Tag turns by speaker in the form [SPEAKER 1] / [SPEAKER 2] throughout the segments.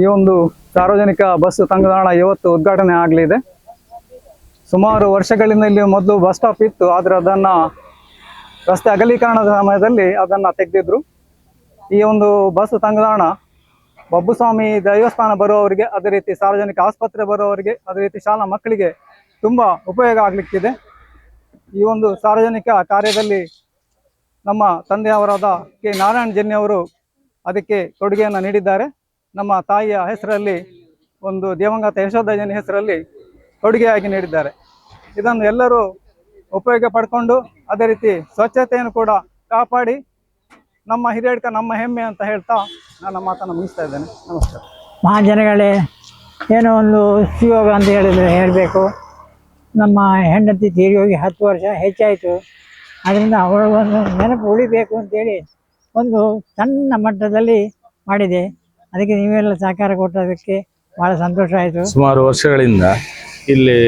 [SPEAKER 1] ಈ ಒಂದು ಸಾರ್ವಜನಿಕ ಬಸ್ ತಂಗುದಾಣ ಇವತ್ತು ಉದ್ಘಾಟನೆ ಆಗಲಿದೆ. ಸುಮಾರು ವರ್ಷಗಳಿಂದ ಇಲ್ಲಿ ಮೊದಲು ಬಸ್ ಸ್ಟಾಪ್ ಇತ್ತು, ಆದರೆ ಅದನ್ನು ರಸ್ತೆ ಅಗಲೀಕರಣದ ಸಮಯದಲ್ಲಿ ಅದನ್ನು ತೆಗೆದಿದ್ರು. ಈ ಒಂದು ಬಸ್ ತಂಗುದಾಣ ಬಬ್ಬುಸ್ವಾಮಿ ದೇವಸ್ಥಾನ ಬರುವವರಿಗೆ, ಅದೇ ರೀತಿ ಸಾರ್ವಜನಿಕ ಆಸ್ಪತ್ರೆ ಬರುವವರಿಗೆ, ಅದೇ ರೀತಿ ಶಾಲಾ ಮಕ್ಕಳಿಗೆ ತುಂಬ ಉಪಯೋಗ ಆಗಲಿಕ್ಕಿದೆ. ಈ ಒಂದು ಸಾರ್ವಜನಿಕ ಕಾರ್ಯದಲ್ಲಿ ನಮ್ಮ ತಂದೆಯವರಾದ ಕೆ ನಾರಾಯಣ ಜನ್ಯವರು ಅದಕ್ಕೆ ಕೊಡುಗೆಯನ್ನು ನೀಡಿದ್ದಾರೆ. ನಮ್ಮ ತಾಯಿಯ ಹೆಸರಲ್ಲಿ, ಒಂದು ದೇವಂಗತ ಯಶೋಧನ ಹೆಸರಲ್ಲಿ ಕೊಡುಗೆಯಾಗಿ ನೀಡಿದ್ದಾರೆ. ಇದನ್ನು ಎಲ್ಲರೂ ಉಪಯೋಗ ಪಡ್ಕೊಂಡು, ಅದೇ ರೀತಿ ಸ್ವಚ್ಛತೆಯನ್ನು ಕೂಡ ಕಾಪಾಡಿ, ನಮ್ಮ ಹಿರಿಯಡ್ಕ ನಮ್ಮ ಹೆಮ್ಮೆ ಅಂತ ಹೇಳ್ತಾ ನಾನು ಮಾತನ್ನು ಮುಗಿಸ್ತಾ ಇದ್ದೇನೆ. ನಮಸ್ಕಾರ.
[SPEAKER 2] ಮಹಾಜನಗಳೇ ಏನೋ ಒಂದು ಸುಯೋಗ ಅಂತ ಹೇಳಿದ್ರೆ ಹೇಳಬೇಕು. ನಮ್ಮ ಹೆಂಡತಿ ತೀರಿ ಹೋಗಿ ಹತ್ತು ವರ್ಷ ಹೆಚ್ಚಾಯಿತು. ಅದರಿಂದ ಅವಳ ಒಂದು ನೆನಪು ಉಳಿಬೇಕು ಅಂತೇಳಿ ಒಂದು ಸಣ್ಣ ಮಟ್ಟದಲ್ಲಿ ಮಾಡಿದೆ. ಅದಕ್ಕೆ ನೀವೆಲ್ಲ ಸಹಕಾರ ಕೊಟ್ಟದಕ್ಕೆ ಬಹಳ ಸಂತೋಷ ಆಯಿತು.
[SPEAKER 3] ಸುಮಾರು ವರ್ಷಗಳಿಂದ ಇಲ್ಲಿ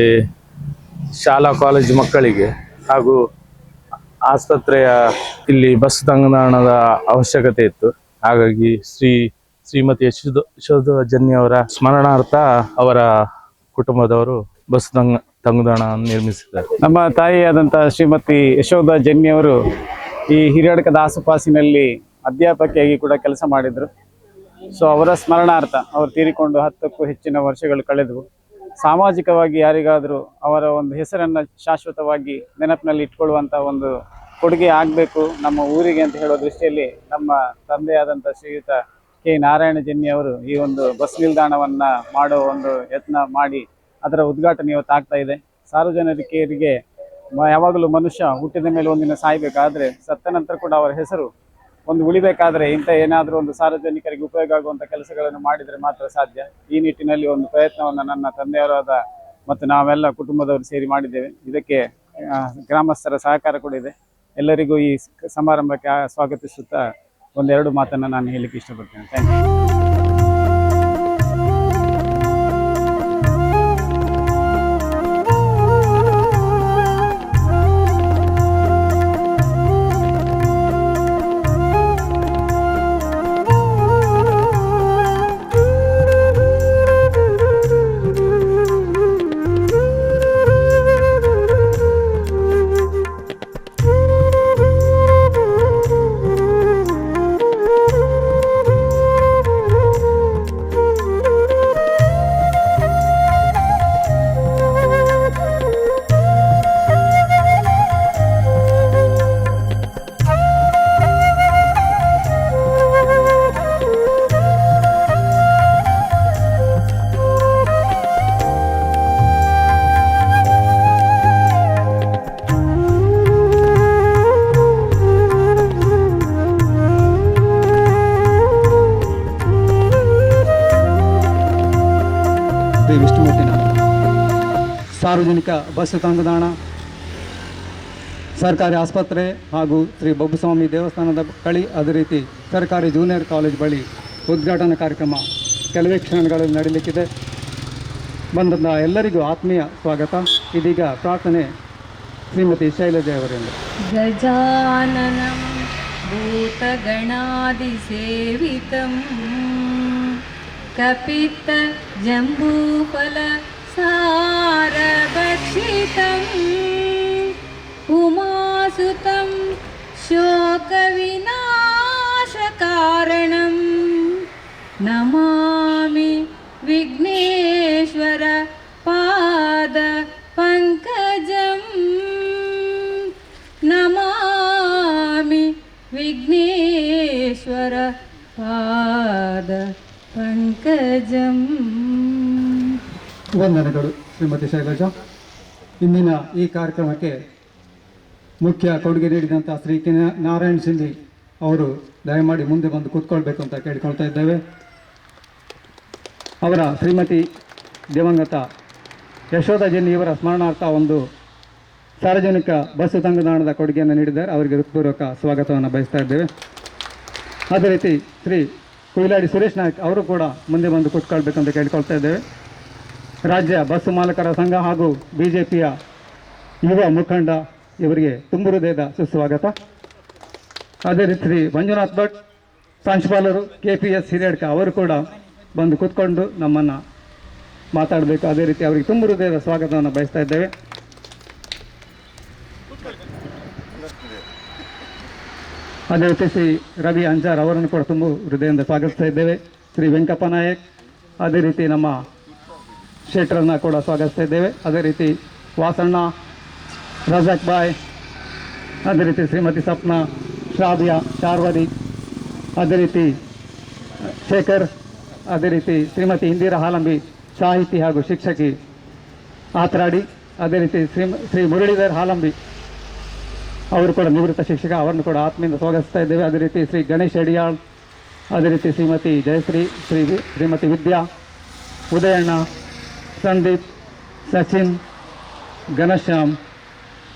[SPEAKER 3] ಶಾಲಾ ಕಾಲೇಜು ಮಕ್ಕಳಿಗೆ ಹಾಗೂ ಆಸ್ಪತ್ರೆಯ ಇಲ್ಲಿ ಬಸ್ ತಂಗುದಾಣದ ಅವಶ್ಯಕತೆ ಇತ್ತು. ಹಾಗಾಗಿ ಶ್ರೀ ಶ್ರೀಮತಿ ಯಶೋಧ ಯಶೋಧ ಜನ್ನಿ ಅವರ ಸ್ಮರಣಾರ್ಥ ಅವರ ಕುಟುಂಬದವರು ಬಸ್ ತಂಗ ತಂಗುದಾಣವನ್ನು ನಿರ್ಮಿಸಿದ್ದಾರೆ.
[SPEAKER 1] ನಮ್ಮ ತಾಯಿಯಾದಂತಹ ಶ್ರೀಮತಿ ಯಶೋಧ ಜನ್ಯವರು ಅವರು ಈ ಹಿರಿಯಡ್ಕದ ಆಸುಪಾಸಿನಲ್ಲಿ ಅಧ್ಯಾಪಕಿಯಾಗಿ ಕೂಡ ಕೆಲಸ ಮಾಡಿದರು. ಸೊ ಅವರ ಸ್ಮರಣಾರ್ಥ ಅವರು ತೀರಿಕೊಂಡು ಹತ್ತಕ್ಕೂ ಹೆಚ್ಚಿನ ವರ್ಷಗಳು ಕಳೆದವು. ಸಾಮಾಜಿಕವಾಗಿ ಯಾರಿಗಾದರೂ ಅವರ ಒಂದು ಹೆಸರನ್ನು ಶಾಶ್ವತವಾಗಿ ನೆನಪಿನಲ್ಲಿ ಇಟ್ಕೊಳ್ಳುವಂಥ ಒಂದು ಕೊಡುಗೆ ಆಗಬೇಕು ನಮ್ಮ ಊರಿಗೆ ಅಂತ ಹೇಳೋ ದೃಷ್ಟಿಯಲ್ಲಿ ನಮ್ಮ ತಂದೆಯಾದಂಥ ಶ್ರೀಯುತ ಕೆ ನಾರಾಯಣ ಜನ್ನಿ ಅವರು ಈ ಒಂದು ಬಸ್ ನಿಲ್ದಾಣವನ್ನು ಮಾಡೋ ಒಂದು ಯತ್ನ ಮಾಡಿ ಅದರ ಉದ್ಘಾಟನೆ ಇವತ್ತು ಆಗ್ತಾ ಇದೆ. ಸಾರ್ವಜನಿಕರಿಗೆ ಯಾವಾಗಲೂ ಮನುಷ್ಯ ಹುಟ್ಟಿದ ಮೇಲೆ ಒಂದಿನ ಸಾಯ್ಬೇಕಾದ್ರೆ ಸತ್ತ ನಂತರ ಕೂಡ ಅವರ ಹೆಸರು ಒಂದು ಉಳಿಬೇಕಾದ್ರೆ ಇಂಥ ಏನಾದರೂ ಒಂದು ಸಾರ್ವಜನಿಕರಿಗೆ ಉಪಯೋಗ ಆಗುವಂಥ ಕೆಲಸಗಳನ್ನು ಮಾಡಿದರೆ ಮಾತ್ರ ಸಾಧ್ಯ. ಈ ನಿಟ್ಟಿನಲ್ಲಿ ಒಂದು ಪ್ರಯತ್ನವನ್ನು ನನ್ನ ತಂದೆಯವರಾದ ಮತ್ತು ನಾವೆಲ್ಲ ಕುಟುಂಬದವರು ಸೇರಿ ಮಾಡಿದ್ದೇವೆ. ಇದಕ್ಕೆ ಗ್ರಾಮಸ್ಥರ ಸಹಕಾರ ಕೂಡ ಇದೆ. ಎಲ್ಲರಿಗೂ ಈ ಸಮಾರಂಭಕ್ಕೆ ಸ್ವಾಗತಿಸುತ್ತಾ ಒಂದೆರಡು ಮಾತನ್ನು ನಾನು ಹೇಳಲಿಕ್ಕೆ ಇಷ್ಟಪಡ್ತೇನೆ. ಥ್ಯಾಂಕ್ ಯು ಸಾರ್ವಜನಿಕ ಬಸ್ ತಂಗುದಾಣ, ಸರ್ಕಾರಿ ಆಸ್ಪತ್ರೆ ಹಾಗೂ ಶ್ರೀ ಬೊಬ್ಬುಸ್ವಾಮಿ ದೇವಸ್ಥಾನದ ಕಳಿ ಅದೇ ರೀತಿ ಸರ್ಕಾರಿ ಜೂನಿಯರ್ ಕಾಲೇಜ್ ಬಳಿ ಉದ್ಘಾಟನಾ ಕಾರ್ಯಕ್ರಮ ಕೆಲವೇ ಕ್ಷಣಗಳಲ್ಲಿ ನಡೀಲಿಕ್ಕಿದೆ. ಬಂದಂತಹ ಎಲ್ಲರಿಗೂ ಆತ್ಮೀಯ ಸ್ವಾಗತ. ಇದೀಗ ಪ್ರಾರ್ಥನೆ ಶ್ರೀಮತಿ ಶೈಲಜೆಯವರಿಂದ
[SPEAKER 4] ಭೂತ ಗಣಾದಿ ಸೇವಿತಂ. ಕಪಿತ ಜಂಬೂಫಲ कपित्तजम्बूफलसारभक्षितम् उमासुतं शोकविनाशकारणं नमामि विघ्नेश्वर पादपङ्कजम् नमामि विघ्नेश्वर पाद पङ्कजम्
[SPEAKER 1] ವಂದನೆಗಳು ಶ್ರೀಮತಿ ಶೈಲಜಾ. ಇಂದಿನ ಈ ಕಾರ್ಯಕ್ರಮಕ್ಕೆ ಮುಖ್ಯ ಕೊಡುಗೆ ನೀಡಿದಂಥ ಶ್ರೀ ಕೆ ನಾ- ನಾರಾಯಣ್ ಸಿಂಧಿ ಅವರು ದಯಮಾಡಿ ಮುಂದೆ ಬಂದು ಕೂತ್ಕೊಳ್ಬೇಕು ಅಂತ ಕೇಳಿಕೊಳ್ತಾ ಇದ್ದೇವೆ. ಅವರ ಶ್ರೀಮತಿ ದಿವಂಗತ ಯಶೋಧ ಜೆನ್ನಿ ಇವರ ಸ್ಮರಣಾರ್ಥ ಒಂದು ಸಾರ್ವಜನಿಕ ಬಸ್ಸು ತಂಗುದಾಣದ ಕೊಡುಗೆಯನ್ನು ನೀಡಿದ್ದಾರೆ. ಅವರಿಗೆ ಹೃತ್ಪೂರ್ವಕ ಸ್ವಾಗತವನ್ನು ಬಯಸ್ತಾ ಇದ್ದೇವೆ. ಅದೇ ರೀತಿ ಶ್ರೀ ಕುಯಿಲಾಡಿ ಸುರೇಶ್ ನಾಯ್ಕ್ ಅವರು ಕೂಡ ಮುಂದೆ ಬಂದು ಕೂತ್ಕೊಳ್ಬೇಕು ಅಂತ ಕೇಳಿಕೊಳ್ತಾ ಇದ್ದೇವೆ. ರಾಜ್ಯ ಬಸ್ ಮಾಲಕರ ಸಂಘ ಹಾಗೂ ಬಿಜೆಪಿಯ ಯುವ ಮುಖಂಡ ಇವರಿಗೆ ತುಂಬು ಹೃದಯದ ಸುಸ್ವಾಗತ. ಅದೇ ರೀತಿ ಶ್ರೀ ಮಂಜುನಾಥ್ ಭಟ್, ಪ್ರಾಂಶುಪಾಲರು ಕೆ ಪಿ ಎಸ್ ಹಿರೇಡ್ಕ ಅವರು ಕೂಡ
[SPEAKER 5] ಬಂದು ಕೂತ್ಕೊಂಡು ನಮ್ಮನ್ನು ಮಾತಾಡಬೇಕು. ಅದೇ ರೀತಿ ಅವರಿಗೆ ತುಂಬು ಹೃದಯದ ಸ್ವಾಗತವನ್ನು ಬಯಸ್ತಾ ಇದ್ದೇವೆ. ಅದೇ ರೀತಿ ಶ್ರೀ ರವಿ ಅಂಜಾರ್ ಅವರನ್ನು ಕೂಡ ತುಂಬ ಹೃದಯದಿಂದ ಸ್ವಾಗತಿಸ್ತಾ ಇದ್ದೇವೆ. ಶ್ರೀ ವೆಂಕಪ್ಪ ನಾಯಕ್, ಅದೇ ರೀತಿ ನಮ್ಮ ಶೆಟ್ರನ್ನ ಕೂಡ ಸ್ವಾಗತಿಸ್ತಾ ಇದ್ದೇವೆ ಅದೇ ರೀತಿ ವಾಸಣ್ಣ ರಜಾಕ್ ಬಾಯ್, ಅದೇ ರೀತಿ ಶ್ರೀಮತಿ ಸಪ್ನ, ಶ್ರಾವ್ಯ ಶಾರ್ವರಿ ಅದೇ ರೀತಿ ಶೇಖರ್, ಅದೇ ರೀತಿ ಶ್ರೀಮತಿ ಇಂದಿರಾ ಹಾಲಂಬಿ, ಸಾಹಿತಿ ಹಾಗೂ ಶಿಕ್ಷಕಿ ಆತರಾಡಿ, ಅದೇ ರೀತಿ ಶ್ರೀ ಶ್ರೀ ಮುರಳೀಧರ್ ಹಾಲಂಬಿ ಅವರು ಕೂಡ ನಿವೃತ್ತ ಶಿಕ್ಷಕ, ಅವರನ್ನು ಕೂಡ ಆತ್ಮಿಯಿಂದ ಸ್ವಾಗತಿಸ್ತಾ ಇದ್ದೇವೆ. ಅದೇ ರೀತಿ ಶ್ರೀ ಗಣೇಶ್ ಅಡಿಯಾಳ್, ಅದೇ ರೀತಿ ಶ್ರೀಮತಿ ಜಯಶ್ರೀ, ಶ್ರೀ ಶ್ರೀಮತಿ ವಿದ್ಯಾ, ಉದಯಣ್ಣ ಸಂದೀಪ್ ಸಚಿನ್, ಘನಶ್ಯಾಮ್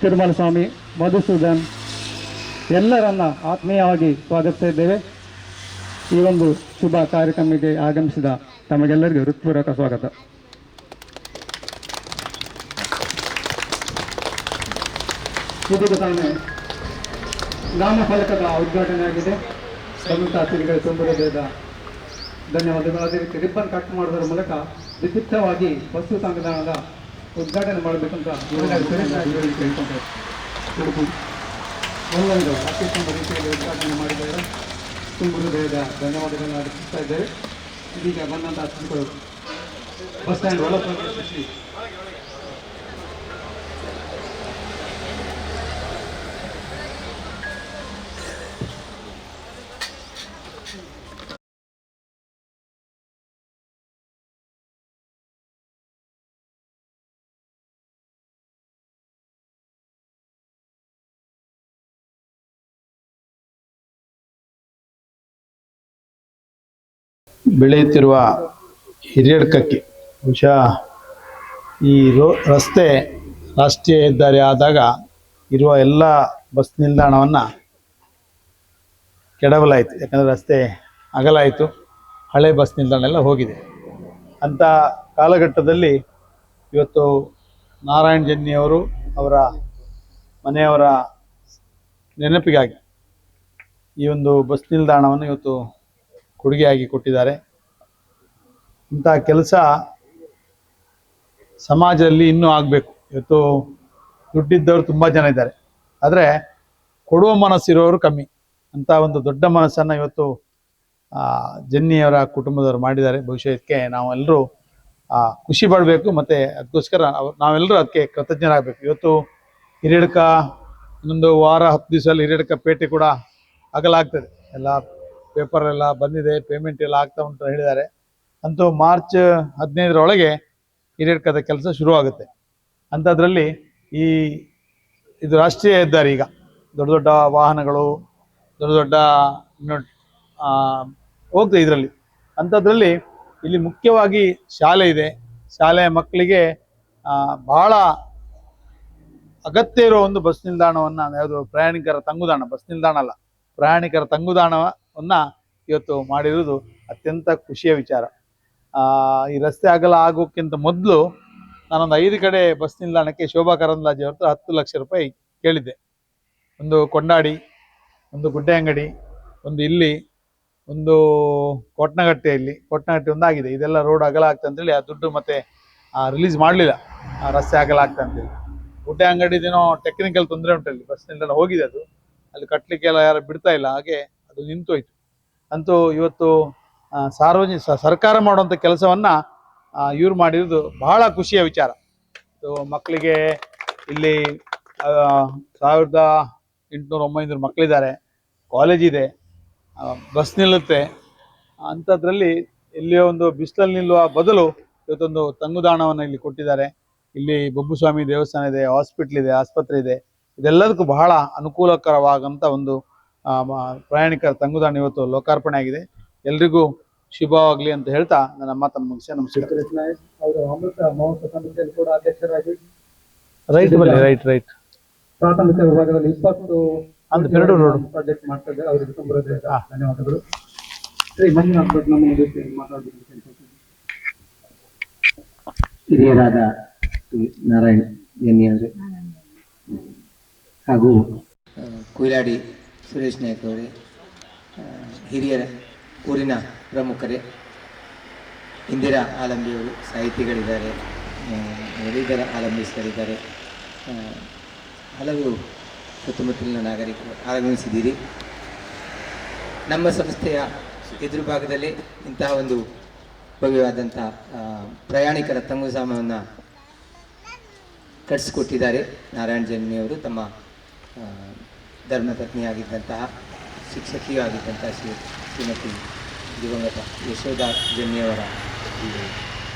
[SPEAKER 5] ತಿರುಮಲ ಸ್ವಾಮಿ ಮಧುಸೂದನ್, ಎಲ್ಲರನ್ನ ಆತ್ಮೀಯವಾಗಿ ಸ್ವಾಗತಿಸ್ತಾ ಇದ್ದೇವೆ. ಈ ಒಂದು ಶುಭ ಕಾರ್ಯಕ್ರಮಕ್ಕೆ ಆಗಮಿಸಿದ ತಮಗೆಲ್ಲರಿಗೂ ಹೃತ್ಪೂರ್ವಕ ಸ್ವಾಗತ. ಇದೀಗ ತಾನೇ ನಾಮಫಲಕದ ಉದ್ಘಾಟನೆ ಆಗಿದೆ. ಸಂಯುಕ್ತ ಅತಿಥಿಗಳು ತುಂಬ ಹೃದಯದ ಧನ್ಯವಾದಗಳು. ಅದೇ ರೀತಿ ರಿಬ್ಬನ್ ಕಟ್ ಮಾಡೋದರ ಮೂಲಕ ವಿದ್ಯುಕ್ತವಾಗಿ ವಸ್ತು ಸಂಗ್ರಹದ ಉದ್ಘಾಟನೆ ಮಾಡಬೇಕಂತ ಕೇಳ್ಕೊಂತಾರೆ ಅತ್ಯುತ್ತಮ ರೀತಿಯಲ್ಲಿ ಉದ್ಘಾಟನೆ ಮಾಡಿದ್ದಾರೆ. ತುಂಬ ಹೃದಯದ ಧನ್ಯವಾದಗಳನ್ನು ಅರ್ಪಿಸ್ತಾ ಇದ್ದೇವೆ. ಇದೀಗ ಬಂದಂತಹ ಅತಿಥಿಗಳು ಬಸ್ ಸ್ಟ್ಯಾಂಡ್ ಒಳ ಪ್ರವೇಶಿಸಿ
[SPEAKER 6] ಬೆಳೆಯುತ್ತಿರುವ ಹಿರಿಯಡ್ಕಕ್ಕೆ ಬಹುಶಃ ಈ ರೋ, ರಸ್ತೆ ರಾಷ್ಟ್ರೀಯ ಹೆದ್ದಾರಿ ಆದಾಗ ಇರುವ ಎಲ್ಲ ಬಸ್ ನಿಲ್ದಾಣವನ್ನು ಕೆಡವಲಾಯಿತು. ಯಾಕಂದರೆ ರಸ್ತೆ ಅಗಲಾಯಿತು, ಹಳೆ ಬಸ್ ನಿಲ್ದಾಣ ಎಲ್ಲ ಹೋಗಿದೆ. ಅಂಥ ಕಾಲಘಟ್ಟದಲ್ಲಿ ಇವತ್ತು ನಾರಾಯಣ್ ಜನ್ನಿಯವರು ಅವರ ಮನೆಯವರ ನೆನಪಿಗಾಗಿ ಈ ಒಂದು ಬಸ್ ನಿಲ್ದಾಣವನ್ನು ಇವತ್ತು ಕೊಡುಗೆಯಾಗಿ ಕೊಟ್ಟಿದ್ದಾರೆ. ಇಂಥ ಕೆಲಸ ಸಮಾಜದಲ್ಲಿ ಇನ್ನೂ ಆಗಬೇಕು. ಇವತ್ತು ದುಡ್ಡಿದ್ದವರು ತುಂಬ ಜನ ಇದ್ದಾರೆ. ಆದರೆ ಕೊಡುವ ಮನಸ್ಸಿರೋರು ಕಮ್ಮಿ. ಅಂತ ಒಂದು ದೊಡ್ಡ ಮನಸ್ಸನ್ನು ಇವತ್ತು ಜನ್ನಿಯವರ ಕುಟುಂಬದವರು ಮಾಡಿದ್ದಾರೆ. ಭವಿಷ್ಯಕ್ಕೆ ನಾವೆಲ್ಲರೂ ಖುಷಿ ಪಡಬೇಕು. ಮತ್ತು ಅದಕ್ಕೋಸ್ಕರ ನಾವು ನಾವೆಲ್ಲರೂ ಅದಕ್ಕೆ ಕೃತಜ್ಞರಾಗಬೇಕು. ಇವತ್ತು ಹಿರಿಯಡ್ಕ, ಇನ್ನೊಂದು ವಾರ, ಹತ್ತು ದಿವಸದಲ್ಲಿ ಹಿರಿಯಡ್ಕ ಪೇಟೆ ಕೂಡ ಅಗಲಾಗ್ತದೆ. ಎಲ್ಲ ಪೇಪರ್ ಎಲ್ಲ ಬಂದಿದೆ ಪೇಮೆಂಟ್ ಎಲ್ಲ ಆಗ್ತಾ ಉಂಟು ಹೇಳಿದ್ದಾರೆ. ಅಂತೂ ಮಾರ್ಚ್ ಹದಿನೈದರೊಳಗೆ ಹಿರಿಯಡ್ಕದ ಕೆಲಸ ಶುರು ಆಗುತ್ತೆ ಅಂಥದ್ರಲ್ಲಿ ಈ ಇದು ರಾಷ್ಟ್ರೀಯ ಹೆದ್ದಾರಿ ಈಗ. ದೊಡ್ಡ ದೊಡ್ಡ ವಾಹನಗಳು, ದೊಡ್ಡ ದೊಡ್ಡ ಹೋಗ್ತದೆ ಇದರಲ್ಲಿ. ಅಂಥದ್ರಲ್ಲಿ ಇಲ್ಲಿ ಮುಖ್ಯವಾಗಿ ಶಾಲೆ ಇದೆ. ಶಾಲೆಯ ಮಕ್ಕಳಿಗೆ ಬಹಳ ಅಗತ್ಯ ಇರೋ ಒಂದು ಬಸ್ ನಿಲ್ದಾಣವನ್ನು, ಯಾವುದು ಪ್ರಯಾಣಿಕರ ತಂಗುದಾಣ, ಬಸ್ ನಿಲ್ದಾಣ ಅಲ್ಲ, ಪ್ರಯಾಣಿಕರ ತಂಗುದಾಣವನ್ನ ಇವತ್ತು ಮಾಡಿರುವುದು ಅತ್ಯಂತ ಖುಷಿಯ ವಿಚಾರ. ಈ ರಸ್ತೆ ಅಗಲ ಆಗೋಕ್ಕಿಂತ ಮೊದಲು ನಾನೊಂದು ಐದು ಕಡೆ ಬಸ್ ನಿಲ್ದಾಣಕ್ಕೆ ಶೋಭಾ ಕರಂದ್ಲಾಜೆ ಅವ್ರ ಹತ್ತು ಲಕ್ಷ ರೂಪಾಯಿ ಕೇಳಿದ್ದೆ. ಒಂದು ಕೊಂಡಾಡಿ, ಒಂದು ಗುಡ್ಡೆ ಅಂಗಡಿ, ಒಂದು ಇಲ್ಲಿ, ಒಂದು ಕೊಟ್ಟನಗಟ್ಟೆಯಲ್ಲಿ ಕೊಟ್ಟನಗಟ್ಟೆ ಒಂದು ಆಗಿದೆ ಇದೆಲ್ಲ ರೋಡ್ ಅಗಲ ಆಗ್ತದೆ ಅಂತೇಳಿ ಆ ದುಡ್ಡು ಮತ್ತೆ ರಿಲೀಸ್ ಮಾಡಲಿಲ್ಲ. ಆ ರಸ್ತೆ ಅಗಲ ಆಗ್ತದೆ ಅಂತೇಳಿ ಗುಡ್ಡೆ ಅಂಗಡಿದೇನೋ ಟೆಕ್ನಿಕಲ್ ತೊಂದರೆ ಉಂಟಲ್ಲಿ. ಬಸ್ ನಿಲ್ದಾಣ ಹೋಗಿದೆ ಅದು. ಅಲ್ಲಿ ಕಟ್ಟಲಿಕ್ಕೆಲ್ಲ ಯಾರು ಬಿಡ್ತಾ ಇಲ್ಲ. ಹಾಗೆ ಅದು ನಿಂತೋಯ್ತು. ಅಂತೂ ಇವತ್ತು ಸಾರ್ವಜನಿಕ ಸರ್ಕಾರ ಮಾಡುವಂಥ ಕೆಲಸವನ್ನ ಇವ್ರು ಮಾಡಿರೋದು ಬಹಳ ಖುಷಿಯ ವಿಚಾರ. ಸೊ ಮಕ್ಕಳಿಗೆ ಇಲ್ಲಿ ಸಾವಿರದ ಎಂಟುನೂರ ಒಂಬೈನೂರು ಮಕ್ಕಳಿದ್ದಾರೆ. ಕಾಲೇಜ್ ಇದೆ. ಬಸ್ ನಿಲ್ಲುತ್ತೆ. ಅಂಥದ್ರಲ್ಲಿ ಇಲ್ಲಿಯ ಒಂದು ಬಿಸಿಲಲ್ಲಿ ನಿಲ್ಲುವ ಬದಲು ಇವತ್ತೊಂದು ತಂಗುದಾಣವನ್ನು ಇಲ್ಲಿ ಕೊಟ್ಟಿದ್ದಾರೆ. ಇಲ್ಲಿ ಬೊಬ್ಬುಸ್ವಾಮಿ ದೇವಸ್ಥಾನ ಇದೆ, ಹಾಸ್ಪಿಟ್ಲ್ ಇದೆ, ಆಸ್ಪತ್ರೆ ಇದೆ. ಇದೆಲ್ಲದಕ್ಕೂ ಬಹಳ ಅನುಕೂಲಕರವಾದಂಥ ಒಂದು ಪ್ರಯಾಣಿಕರ ತಂಗುದಾಣ ಇವತ್ತು ಲೋಕಾರ್ಪಣೆ ಆಗಿದೆ. ಎಲ್ರಿಗೂ ಶುಭವಾಗಲಿ ಅಂತ ಹೇಳ್ತಾ ನನ್ನ ಮಾತನ್ನು ಮುಗಿಸಿ ನಮಸ್ಕಾರ.
[SPEAKER 5] ಸುರೇಶ್ ಅವರು ಅಮೃತ ಮಹೋತ್ಸವ ಸಮಿತಿಯಲ್ಲಿ ಕೂಡ ಅಧ್ಯಕ್ಷರಾಗಿ
[SPEAKER 6] ರೈಟ್ ಬನ್ನಿ ರೈಟ್ ರೈಟ್.
[SPEAKER 5] ಪ್ರಾಥಮಿಕ ವಿಭಾಗದಲ್ಲಿ ಇಪ್ಪತ್ತು
[SPEAKER 6] ಅಂದ್ರೆ ಎರಡು ರೋಡ್
[SPEAKER 5] ಪ್ರಾಜೆಕ್ಟ್ ಮಾಡ್ತಾ ಇದ್ದಾರೆ ಅವರಿಗೆ ತುಂಬ ಧನ್ಯವಾದಗಳು. ಶ್ರೀ ಮಂಜುನಾಥ್ ಭಟ್ ನಮ್ಮ ಜೊತೆ ಕೇಳ್ಕೊಳ್ತೀನಿ.
[SPEAKER 7] ಹಿರಿಯರಾದ ನಾರಾಯಣ್ ಎನ್. ಹಾಗೂ ಕೊಯ್ಲಾಡಿ ಸುರೇಶ್ ನಾಯ್ಕ ಅವರೇ ಹಿರಿಯರ ಊರಿನ ಪ್ರಮುಖರೇ, ಇಂದಿರಾ ಆಲಂಬಿಯವರು ಸಾಹಿತಿಗಳಿದ್ದಾರೆ ಶ್ರೀಧರ ಆಲಂಬಿಸರಿದ್ದಾರೆ ಹಲವು ಸುತ್ತಮುತ್ತಲಿನ ನಾಗರಿಕರು ಆಗಮಿಸಿದ್ದೀರಿ. ನಮ್ಮ ಸಂಸ್ಥೆಯ ಎದುರು ಭಾಗದಲ್ಲಿ ಇಂತಹ ಒಂದು ಭವ್ಯವಾದಂಥ ಪ್ರಯಾಣಿಕರ ತಂಗುಸಾಮವನ್ನು ಕಟ್ಟಿಸಿಕೊಟ್ಟಿದ್ದಾರೆ ನಾರಾಯಣ ಜನ್ಮಿಯವರು ತಮ್ಮ ಧರ್ಮಪತ್ನಿಯಾಗಿದ್ದಂತಹ ಶಿಕ್ಷಕಿಯೂ ಆಗಿದ್ದಂತಹ ಶ್ರೀ ಶ್ರೀಮತಿ ದಿವಂಗತ ಯಶೋಧ ಜನ್ಯವರ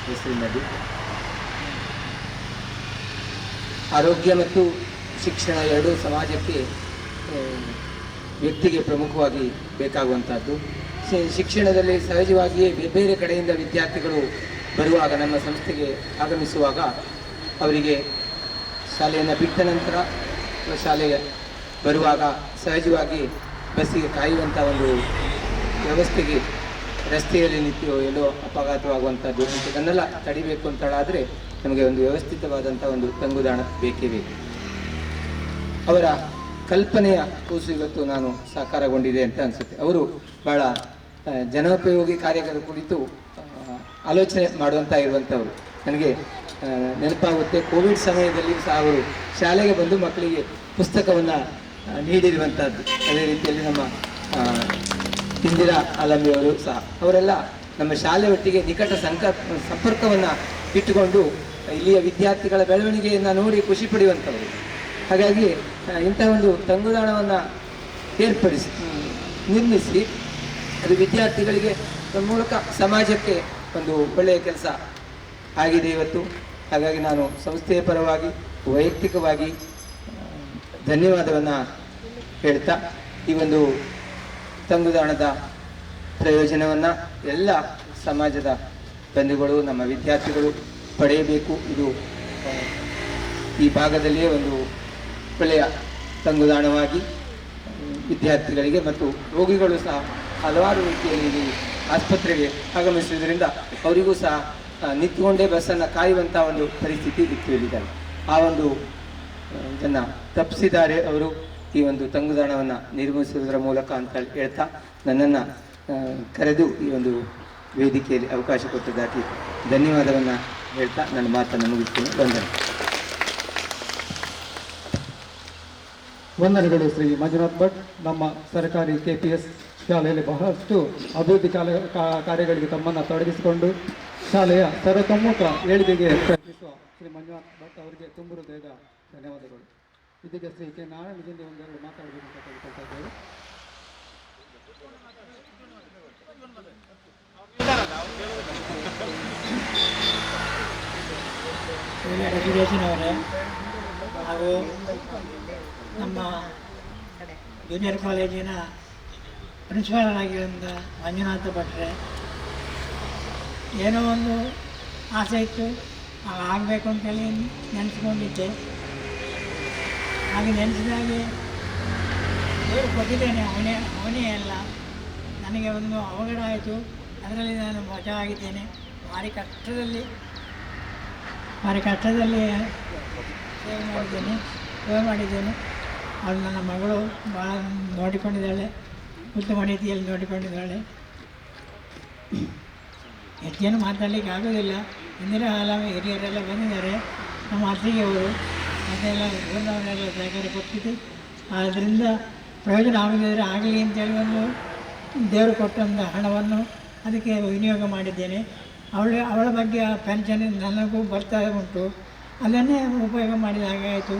[SPEAKER 7] ಹೆಸರಿನಲ್ಲಿ ಆರೋಗ್ಯ ಮತ್ತು ಶಿಕ್ಷಣ ಎರಡೂ ಸಮಾಜಕ್ಕೆ ವ್ಯಕ್ತಿಗೆ ಪ್ರಮುಖವಾಗಿ ಬೇಕಾಗುವಂಥದ್ದು. ಶಿಕ್ಷಣದಲ್ಲಿ ಸಹಜವಾಗಿಯೇ ಬೇರೆ ಕಡೆಯಿಂದ ವಿದ್ಯಾರ್ಥಿಗಳು ಬರುವಾಗ, ನಮ್ಮ ಸಂಸ್ಥೆಗೆ ಆಗಮಿಸುವಾಗ ಅವರಿಗೆ ಶಾಲೆಯನ್ನು ಬಿಟ್ಟ ನಂತರ ಶಾಲೆಯ ಬರುವಾಗ ಸಹಜವಾಗಿ ಬಸ್ಸಿಗೆ ಕಾಯುವಂಥ ಒಂದು ವ್ಯವಸ್ಥೆಗೆ ರಸ್ತೆಯಲ್ಲಿ ನಿಂತು ಎಲ್ಲೋ ಅಪಘಾತವಾಗುವಂಥ ದುರಂತದನ್ನೆಲ್ಲ ತಡಿಬೇಕು ಅಂತೇಳಾದರೆ ನಮಗೆ ಒಂದು ವ್ಯವಸ್ಥಿತವಾದಂಥ ಒಂದು ತಂಗುದಾಣ ಬೇಕೇ ಬೇಕು ಅವರ ಕಲ್ಪನೆಯ ಕೂಸು ಇವತ್ತು ನಾನು ಸಾಕಾರಗೊಂಡಿದೆ ಅಂತ ಅನಿಸುತ್ತೆ. ಅವರು ಬಹಳ ಜನೋಪಯೋಗಿ ಕಾರ್ಯಗಳ ಕುರಿತು ಆಲೋಚನೆ ಮಾಡುವಂತ ಇರುವಂಥವ್ರು ನನಗೆ ನೆನಪಾಗುತ್ತೆ, ಕೋವಿಡ್ ಸಮಯದಲ್ಲಿ ಸಹ ಅವರು ಶಾಲೆಗೆ ಬಂದು ಮಕ್ಕಳಿಗೆ ಪುಸ್ತಕವನ್ನು ನೀಡಿರುವಂಥದ್ದು ಅದೇ ರೀತಿಯಲ್ಲಿ ನಮ್ಮ ಇಂದಿರಾ ಆಲಂಬಿಯವರು ಸಹ. ಅವರೆಲ್ಲ ನಮ್ಮ ಶಾಲೆ ಒಟ್ಟಿಗೆ ನಿಕಟ ಸಂಕ, ಸಂಪರ್ಕವನ್ನು ಇಟ್ಟುಕೊಂಡು, ಇಲ್ಲಿಯ ವಿದ್ಯಾರ್ಥಿಗಳ ಬೆಳವಣಿಗೆಯನ್ನು ನೋಡಿ ಖುಷಿ ಪಡೆಯುವಂಥವರು ಹಾಗಾಗಿ ಇಂಥ ಒಂದು ತಂಗುದಾಣವನ್ನು ಏರ್ಪಡಿಸಿ, ನಿರ್ಮಿಸಿ, ಅದು ವಿದ್ಯಾರ್ಥಿಗಳಿಗೆ ಮೂಲಕ ಸಮಾಜಕ್ಕೆ ಒಂದು ಒಳ್ಳೆಯ ಕೆಲಸ ಆಗಿದೆ ಇವತ್ತು. ಹಾಗಾಗಿ ನಾನು ಸಂಸ್ಥೆಯ ಪರವಾಗಿ, ವೈಯಕ್ತಿಕವಾಗಿ ಧನ್ಯವಾದವನ್ನು ಹೇಳ್ತಾ ಈ ಒಂದು ತಂಗುದಾಣದ ಪ್ರಯೋಜನವನ್ನು ಎಲ್ಲ ಸಮಾಜದ ಬಂಧುಗಳು, ನಮ್ಮ ವಿದ್ಯಾರ್ಥಿಗಳು ಪಡೆಯಬೇಕು. ಇದು ಈ ಭಾಗದಲ್ಲಿಯೇ ಒಂದು ಒಳ್ಳೆಯ ತಂಗುದಾಣವಾಗಿ ವಿದ್ಯಾರ್ಥಿಗಳಿಗೆ ಮತ್ತು ರೋಗಿಗಳು ಸಹ ಹಲವಾರು ರೀತಿಯಲ್ಲಿ ಆಸ್ಪತ್ರೆಗೆ ಆಗಮಿಸುವುದರಿಂದ ಅವರಿಗೂ ಸಹ ನಿಂತುಕೊಂಡೇ ಬಸ್ಸನ್ನು ಕಾಯುವಂಥ ಒಂದು ಪರಿಸ್ಥಿತಿ ಇತ್ತು ಇಲ್ಲಿದ್ದಾರೆ ಆ ಒಂದು ಇದನ್ನು ತಪ್ಪಿಸಿದ್ದಾರೆ ಅವರು. ಈ ಒಂದು ತಂಗುದಾಣವನ್ನು ನಿರ್ಮಿಸುವುದರ ಮೂಲಕ ಅಂತ ಹೇಳ್ತಾ ನನ್ನನ್ನು ಕರೆದು ಈ ಒಂದು ವೇದಿಕೆಯಲ್ಲಿ ಅವಕಾಶ ಕೊಟ್ಟದ್ದಕ್ಕೆ ಧನ್ಯವಾದವನ್ನು ಹೇಳ್ತಾ ನನ್ನ ಮಾತನ್ನು ಮುಗಿಸ್ತೀನಿ. ವಂದನೆ.
[SPEAKER 5] ವಂದನೆಗಳು ಶ್ರೀ ಮಂಜುನಾಥ್ ಭಟ್. ನಮ್ಮ ಸರ್ಕಾರಿ ಕೆ ಪಿ ಎಸ್ ಶಾಲೆಯಲ್ಲಿ ಬಹಳಷ್ಟು ಅಭಿವೃದ್ಧಿ ಕಾರ್ಯಗಳಿಗೆ ತಮ್ಮನ್ನು ತೊಡಗಿಸಿಕೊಂಡು ಶಾಲೆಯ ಸರ್ವತೋಮುಖ ಏಳಿಗೆಗೆ ಶ್ರೀ ಮಂಜುನಾಥ್ ಭಟ್ ಅವರಿಗೆ ತುಂಬ ಹೃದಯದ ಧನ್ಯವಾದಗಳು. ಇದಕ್ಕೆ ಶ್ರೀ ಕೆ ನಾರಾಯಣ ಜಿಂದೆ ಒಂದೆರಡು ಮಾತಾಡಬೇಕು ಅಂತ ಕೇಳ್ಕೊಳ್ತಾ ಇದ್ದೇವೆ.
[SPEAKER 2] ಹಾಗೂ ನಮ್ಮ ಜೂನಿಯರ್ ಕಾಲೇಜಿನ ಪ್ರಿನ್ಸಿಪಾಲ್ ಆಗಿರುವಂಥ ಮಂಜುನಾಥ ಭಟ್ರೆ, ಏನೋ ಒಂದು ಆಸೆ ಇತ್ತು ಆಗಬೇಕು ಅಂತೇಳಿ ನೆನೆಸ್ಕೊಂಡಿದ್ದೆ. ಹಾಗೆ ನೆನೆಸಿದಾಗೆ ದೇವರು ಕೊಟ್ಟಿದ್ದೇನೆ, ಅವನೇ ಅವನೇ ಅಲ್ಲ. ನನಗೆ ಒಂದು ಅವಘಡ ಆಯಿತು. ಅದರಲ್ಲಿ ನಾನು ಮಜಾ ಆಗಿದ್ದೇನೆ ಭಾರಿ ಕಷ್ಟದಲ್ಲಿ ಭಾರಿ ಕಷ್ಟದಲ್ಲಿ ಸೇವೆ ಮಾಡಿದ್ದೇನೆ ಸೇವೆ ಮಾಡಿದ್ದೇನೆ. ಅದು ನನ್ನ ಮಗಳು ಭಾಳ ನೋಡಿಕೊಂಡಿದ್ದಾಳೆ. ಉತ್ತಮ ರೀತಿಯಲ್ಲಿ ನೋಡಿಕೊಂಡಿದ್ದಾಳೆ. ಹೆಚ್ಚೇನು ಮಾತಾಡಲಿಕ್ಕೆ ಆಗೋದಿಲ್ಲ. ಇಂದಿರಾ ಆಲಾಮ ಹಿರಿಯರೆಲ್ಲ ಬಂದಿದ್ದಾರೆ. ನಮ್ಮ ಅತ್ತಿಗೆಯವರು ಅದೆಲ್ಲ ಊರಿನವರೆಲ್ಲ ಸಹಕಾರ ಕೊಟ್ಟಿದೆ. ಆದ್ದರಿಂದ ಪ್ರಯೋಜನ ಆಗದಿದ್ದರೆ ಆಗಲಿ ಅಂತೇಳಿ ಒಂದು ದೇವರು ಕೊಟ್ಟಂಥ ಹಣವನ್ನು ಅದಕ್ಕೆ ವಿನಿಯೋಗ ಮಾಡಿದ್ದೇನೆ. ಅವಳ ಅವಳ ಬಗ್ಗೆ ಆ ಪೆನ್ಷನ್ ನನಗೂ ಬರ್ತಾ ಉಂಟು. ಅದನ್ನೇ ಉಪಯೋಗ ಮಾಡಿದ ಹಾಗೆ ಆಯಿತು.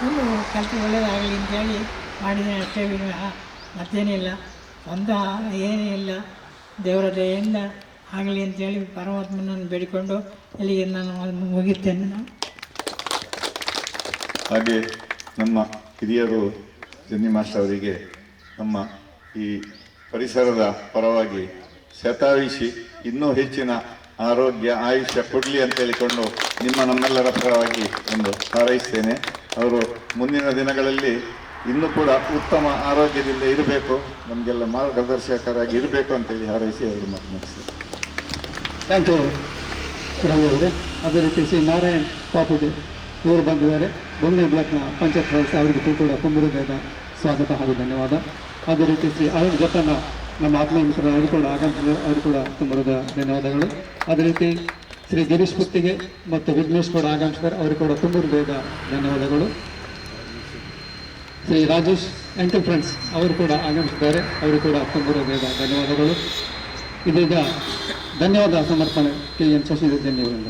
[SPEAKER 2] ಒಂದು ಕೆಲಸ ಒಳ್ಳೆಯದಾಗಲಿ ಅಂತೇಳಿ ಮಾಡಿದ್ದೇನೆ ಅಷ್ಟೇ ವಿನಃ. ಮತ್ತೇನಿಲ್ಲ ಸ್ವಂತ ಏನೇ ಇಲ್ಲ. ದೇವರ ದಯೆಯಿಂದ ಆಗಲಿ ಅಂತೇಳಿ ಪರಮಾತ್ಮನನ್ನು ಬೇಡಿಕೊಂಡು ಇಲ್ಲಿಗೆ ನಾನು ಮುಗಿತೇನೆ ನಾನು
[SPEAKER 8] ಹಾಗೆ ನಮ್ಮ ಹಿರಿಯರು ಜನ್ನಿ ಮಾಸ್ಟರ್ ಅವರಿಗೆ ನಮ್ಮ ಈ ಪರಿಸರದ ಪರವಾಗಿ ಶತಾಯುಷಿ ಇನ್ನೂ ಹೆಚ್ಚಿನ ಆರೋಗ್ಯ, ಆಯುಷ್ಯ ಕೊಡಲಿ ಅಂತ ಹೇಳಿಕೊಂಡು ನಿಮ್ಮ ನಮ್ಮೆಲ್ಲರ ಪರವಾಗಿ ಒಂದು ಹಾರೈಸ್ತೇನೆ. ಅವರು ಮುಂದಿನ ದಿನಗಳಲ್ಲಿ ಇನ್ನೂ ಕೂಡ ಉತ್ತಮ ಆರೋಗ್ಯದಿಂದ ಇರಬೇಕು, ನಮಗೆಲ್ಲ ಮಾರ್ಗದರ್ಶಕರಾಗಿ ಇರಬೇಕು ಅಂತೇಳಿ ಹಾರೈಸಿ ಅವರು ಮಾತು ಮುಗಿಸ್ತಾರೆ
[SPEAKER 5] ಥ್ಯಾಂಕ್ ಯು. ಅದೇ ರೀತಿ ಶ್ರೀ ನಾರಾಯಣ್ ಪಾಪುಡಿ ಇವರು ಬಂದಿದ್ದಾರೆ. ಬೊಂಗೈ ಬ್ಲಾಕ್ನ ಪಂಚಾಯತ್ ಸದಸ್ಯ ಅವರಿಗೆ ತುಂಬ ಹೃದಯದ ಸ್ವಾಗತ ಹಾಗೂ ಧನ್ಯವಾದ. ಅದೇ ರೀತಿ ಶ್ರೀ ಅರುಣ್ ಜಪ್ಪನ ನಮ್ಮ ಆತ್ಮೀಯ ಮಿತ್ರರು ಅವರು ಕೂಡ ಆಗಮಿಸಿದರು ಅವರು ಕೂಡ ತುಂಬ ಧನ್ಯವಾದಗಳು. ಅದೇ ರೀತಿ ಶ್ರೀ ಗಿರೀಶ್ ಪುತ್ತಿಗೆ ಮತ್ತು ವಿಘ್ನೇಶ್ ಕೂಡ ಆಗಮಿಸಿದ್ದಾರೆ ಅವರು ಕೂಡ ತುಂಬ ಹೃದಯದ ಧನ್ಯವಾದಗಳು. ಶ್ರೀ ರಾಜೇಶ್ ಎಂಕಲ್ ಫ್ರೆಂಡ್ಸ್ ಅವರು ಕೂಡ ಆಗಮಿಸಿದ್ದಾರೆ ಅವರು ಕೂಡ ತುಂಬ ಹೃದಯದ ಧನ್ಯವಾದಗಳು. ಇದೀಗ ಧನ್ಯವಾದ ಸಮರ್ಪಣೆ ಕೆ ಎನ್ ಶಶಿಧರ್ ಅವರಿಂದ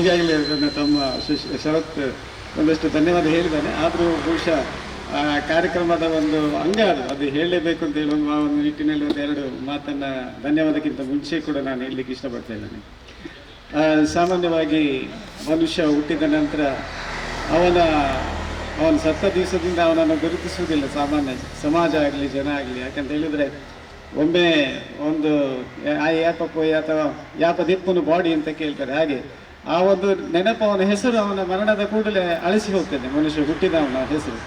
[SPEAKER 9] ಈಗಾಗಲೇ ಅದನ್ನು ತಮ್ಮ ಶಿಷ್ಯ ಶರತ್, ಒಂದಷ್ಟು ಧನ್ಯವಾದ ಹೇಳಿದ್ದಾನೆ. ಆದರೂ ಬಹುಶಃ, ಆ, ಕಾರ್ಯಕ್ರಮದ ಒಂದು ಅಂಗ ಅದು. ಅದು ಹೇಳಲೇಬೇಕು ಅಂತ ಹೇಳಿ ಒಂದು ಒಂದು ನಿಟ್ಟಿನಲ್ಲಿ ಒಂದು ಎರಡು ಮಾತನ್ನು ಧನ್ಯವಾದಕ್ಕಿಂತ ಮುಂಚೆ ಕೂಡ ನಾನು ಹೇಳಲಿಕ್ಕೆ ಇಷ್ಟಪಡ್ತಾ ಇದ್ದೇನೆ. ಸಾಮಾನ್ಯವಾಗಿ ಮನುಷ್ಯ ಹುಟ್ಟಿದ ನಂತರ ಅವನ ಅವನ ಸತ್ತ ದಿವಸದಿಂದ ಅವನನ್ನು ಗುರುತಿಸುವುದಿಲ್ಲ ಸಾಮಾನ್ಯ ಸಮಾಜ ಆಗಲಿ, ಜನ ಆಗಲಿ. ಯಾಕಂತ ಹೇಳಿದ್ರೆ ಒಮ್ಮೆ ಒಂದು, ಆ ಯಾಪಪ್ಪು ಅಥವಾ ಯಾಪ ದಿಪ್ಪನು ಬಾಡಿ ಅಂತ ಕೇಳ್ತಾರೆ. ಹಾಗೆ ಆ ಒಂದು ನೆನಪು ಅವನ ಹೆಸರು ಅವನ ಮರಣದ ಕೂಡಲೇ ಅಳಿಸಿ ಹೋಗ್ತದೆ, ಮನುಷ್ಯ ಹುಟ್ಟಿದವನ ಹೆಸರು.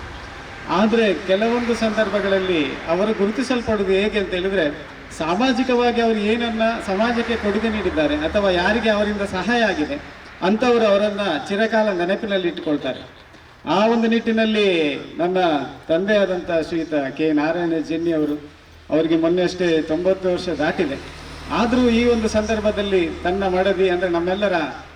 [SPEAKER 9] ಆದರೆ ಕೆಲವೊಂದು ಸಂದರ್ಭಗಳಲ್ಲಿ ಅವರು ಗುರುತಿಸಲ್ಪಡೋದು ಹೇಗೆ ಅಂತ ಹೇಳಿದ್ರೆ, ಸಾಮಾಜಿಕವಾಗಿ ಅವರು ಏನನ್ನ ಸಮಾಜಕ್ಕೆ ಕೊಡುಗೆ ನೀಡಿದ್ದಾರೆ ಅಥವಾ ಯಾರಿಗೆ ಅವರಿಂದ ಸಹಾಯ ಆಗಿದೆ ಅಂಥವರು ಅವರನ್ನ ಚಿರಕಾಲ ನೆನಪಿನಲ್ಲಿ ಇಟ್ಟುಕೊಳ್ತಾರೆ. ಆ ಒಂದು ನಿಟ್ಟಿನಲ್ಲಿ ನನ್ನ ತಂದೆಯಾದಂಥ ಶ್ರೀತ ಕೆ. ನಾರಾಯಣ ಜೆನ್ನಿ ಅವರು ಅವರಿಗೆ ಮೊನ್ನೆಯಷ್ಟೇ ತೊಂಬತ್ತು ವರ್ಷ ದಾಟಿದೆ. ಆದರೂ ಈ ಒಂದು ಸಂದರ್ಭದಲ್ಲಿ ತನ್ನ ಮಡದಿ ಅಂದ್ರೆ ನಮ್ಮೆಲ್ಲರ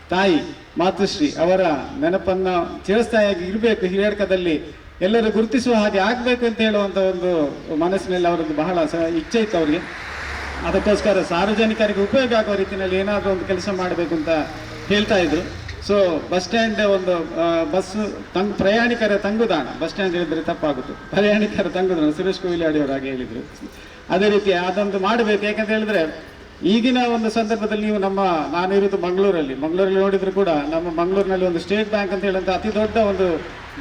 [SPEAKER 9] ತಾಯಿ ಮಾತುಶ್ರೀ ಅವರ ನೆನಪನ್ನ ಚಿರಸ್ಥಾಯಿಯಾಗಿ ಇರಬೇಕು ಹಿರಿಯಡ್ಕದಲ್ಲಿ. ಎಲ್ಲರೂ ಗುರುತಿಸುವ ಹಾಗೆ ಆಗ್ಬೇಕು ಅಂತ ಹೇಳುವಂತ ಒಂದು ಮನಸ್ಸಿನಲ್ಲಿ ಅವರದ್ದು ಬಹಳ ಇಚ್ಛೆ ಇತ್ತು ಅವರಿಗೆ. ಅದಕ್ಕೋಸ್ಕರ ಸಾರ್ವಜನಿಕರಿಗೆ ಉಪಯೋಗ ಆಗುವ ರೀತಿಯಲ್ಲಿ ಏನಾದರೂ ಒಂದು ಕೆಲಸ ಮಾಡಬೇಕು ಅಂತ ಹೇಳ್ತಾ ಇದ್ರು. ಸೊ ಬಸ್ ಸ್ಟ್ಯಾಂಡ್ ಒಂದು ಬಸ್ ತಂಗ್, ಪ್ರಯಾಣಿಕರ ತಂಗುದಾಣ. ಬಸ್ ಸ್ಟ್ಯಾಂಡ್ ಹೇಳಿದ್ರೆ ತಪ್ಪಾಗುತ್ತೆ. ಪ್ರಯಾಣಿಕರ ತಂಗುದಾಣ. ಸುರೇಶ್ ಅವರು ಹಾಗೆ ಹೇಳಿದ್ರು. ಅದೇ ರೀತಿ ಅದೊಂದು ಮಾಡಬೇಕು. ಯಾಕಂತ ಹೇಳಿದ್ರೆ ಈಗಿನ ಒಂದು ಸಂದರ್ಭದಲ್ಲಿ ನೀವು ನಮ್ಮ ನಾನಿರೋದು ಮಂಗಳೂರಲ್ಲಿ. ಮಂಗಳೂರಲ್ಲಿ ನೋಡಿದ್ರು ಕೂಡ ನಮ್ಮ ಮಂಗಳೂರಿನಲ್ಲಿ ಒಂದು ಸ್ಟೇಟ್ ಬ್ಯಾಂಕ್ ಅಂತ ಹೇಳಿದಂತ ಅತಿ ದೊಡ್ಡ ಒಂದು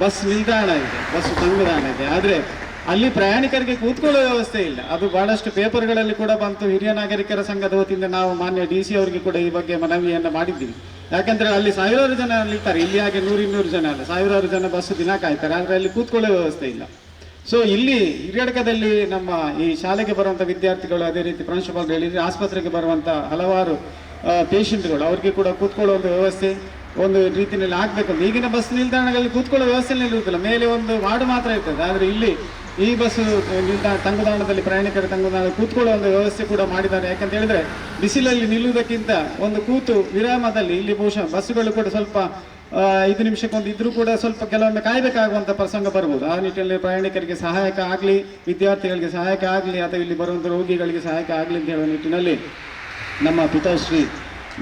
[SPEAKER 9] ಬಸ್ ನಿಲ್ದಾಣ ಇದೆ. ಬಸ್ ನಿಲ್ದಾಣ ಇದೆ. ಆದ್ರೆ ಅಲ್ಲಿ ಪ್ರಯಾಣಿಕರಿಗೆ ಕೂತ್ಕೊಳ್ಳೋ ವ್ಯವಸ್ಥೆ ಇಲ್ಲ. ಅದು ಬಹಳಷ್ಟು ಪೇಪರ್ಗಳಲ್ಲಿ ಕೂಡ ಬಂತು. ಹಿರಿಯ ನಾಗರಿಕರ ಸಂಘದ ವತಿಯಿಂದ ನಾವು ಮಾನ್ಯ ಡಿ ಸಿ ಅವರಿಗೆ ಕೂಡ ಈ ಬಗ್ಗೆ ಮನವಿಯನ್ನು ಮಾಡಿದ್ದೀವಿ. ಯಾಕಂದ್ರೆ ಅಲ್ಲಿ ಸಾವಿರಾರು ಜನ ನಿಲ್ತಾರೆ. ಇಲ್ಲಿ ಹಾಗೆ ನೂರಿನ್ನೂರು ಜನ ಅಲ್ಲ. ಸಾವಿರಾರು ಜನ ಬಸ್ ದಿನ ಕಾಯ್ತಾರೆ ಆದರೆ ಅಲ್ಲಿ ಕೂತ್ಕೊಳ್ಳೋ ವ್ಯವಸ್ಥೆ ಇಲ್ಲ. ಸೊ ಇಲ್ಲಿ ಹಿರಿಯಡ್ಕದಲ್ಲಿ ನಮ್ಮ ಈ ಶಾಲೆಗೆ ಬರುವಂಥ ವಿದ್ಯಾರ್ಥಿಗಳು ಅದೇ ರೀತಿ ಪ್ರಾಂಶುಪಾಲರು ಹೇಳಿದರೆ ಆಸ್ಪತ್ರೆಗೆ ಬರುವಂಥ ಹಲವಾರು ಪೇಷಂಟ್ಗಳು ಅವ್ರಿಗೆ ಕೂಡ ಕೂತ್ಕೊಳ್ಳೋ ಒಂದು ವ್ಯವಸ್ಥೆ ಒಂದು ರೀತಿಯಲ್ಲಿ ಆಗಬೇಕು. ಈಗಿನ ಬಸ್ ನಿಲ್ದಾಣಗಳಲ್ಲಿ ಕೂತ್ಕೊಳ್ಳೋ ವ್ಯವಸ್ಥೆ ಇರುವುದಿಲ್ಲ ಮೇಲೆ ಒಂದು ವಾರ್ಡ್ ಮಾತ್ರ ಇರ್ತದೆ. ಆದರೆ ಇಲ್ಲಿ ಈ ಬಸ್ ನಿಲ್ದಾಣ ತಂಗುದಾಣದಲ್ಲಿ ಪ್ರಯಾಣಿಕರ ತಂಗುದಾಣ ಕೂತ್ಕೊಳ್ಳೋ ಒಂದು ವ್ಯವಸ್ಥೆ ಕೂಡ ಮಾಡಿದ್ದಾರೆ. ಯಾಕಂತ ಹೇಳಿದ್ರೆ ಬಿಸಿಲಲ್ಲಿ ನಿಲ್ಲುವುದಕ್ಕಿಂತ ಒಂದು ಕೂತು ವಿರಾಮದಲ್ಲಿ ಇಲ್ಲಿ ಬಹುಶಃ ಬಸ್ಸುಗಳು ಕೂಡ ಸ್ವಲ್ಪ ಐದು ನಿಮಿಷಕ್ಕೊಂದು ಇದ್ರೂ ಕೂಡ ಸ್ವಲ್ಪ ಕೆಲವೊಮ್ಮೆ ಕಾಯಬೇಕಾಗುವಂಥ ಪ್ರಸಂಗ ಬರ್ಬೋದು. ಆ ನಿಟ್ಟಿನಲ್ಲಿ ಪ್ರಯಾಣಿಕರಿಗೆ ಸಹಾಯಕ ಆಗಲಿ, ವಿದ್ಯಾರ್ಥಿಗಳಿಗೆ ಸಹಾಯಕ ಆಗಲಿ, ಅಥವಾ ಇಲ್ಲಿ ಬರುವಂಥ ರೋಗಿಗಳಿಗೆ ಸಹಾಯಕ ಆಗಲಿ ಅಂತ ಹೇಳುವ ನಿಟ್ಟಿನಲ್ಲಿ ನಮ್ಮ ಪಿತಾಶ್ರೀ